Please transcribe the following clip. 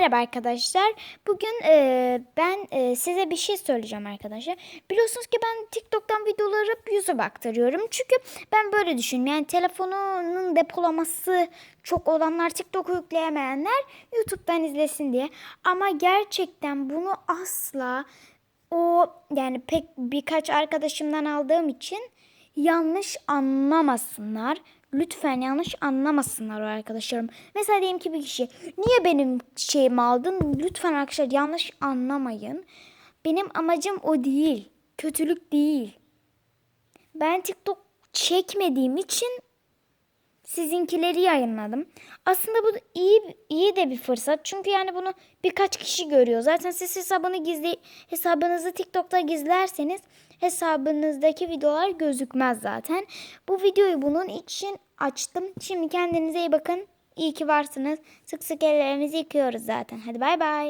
Merhaba arkadaşlar. Bugün e, ben e, size bir şey söyleyeceğim arkadaşlar. Biliyorsunuz ki ben TikTok'tan videoları yüze baktırıyorum. Çünkü ben böyle düşünüyorum. Yani telefonunun depolaması çok olanlar TikTok'u yükleyemeyenler YouTube'dan izlesin diye. Ama gerçekten bunu asla o yani pek birkaç arkadaşımdan aldığım için yanlış anlamasınlar. Lütfen yanlış anlamasınlar arkadaşlarım. Mesela diyelim ki bir kişi niye benim şeyimi aldın? Lütfen arkadaşlar yanlış anlamayın. Benim amacım o değil. Kötülük değil. Ben TikTok çekmediğim için sizinkileri yayınladım. Aslında bu iyi iyi de bir fırsat. Çünkü yani bunu birkaç kişi görüyor. Zaten siz hesabını gizli hesabınızı TikTok'ta gizlerseniz hesabınızdaki videolar gözükmez zaten. Bu videoyu bunun için açtım. Şimdi kendinize iyi bakın. İyi ki varsınız. Sık sık ellerinizi yıkıyoruz zaten. Hadi bay bay.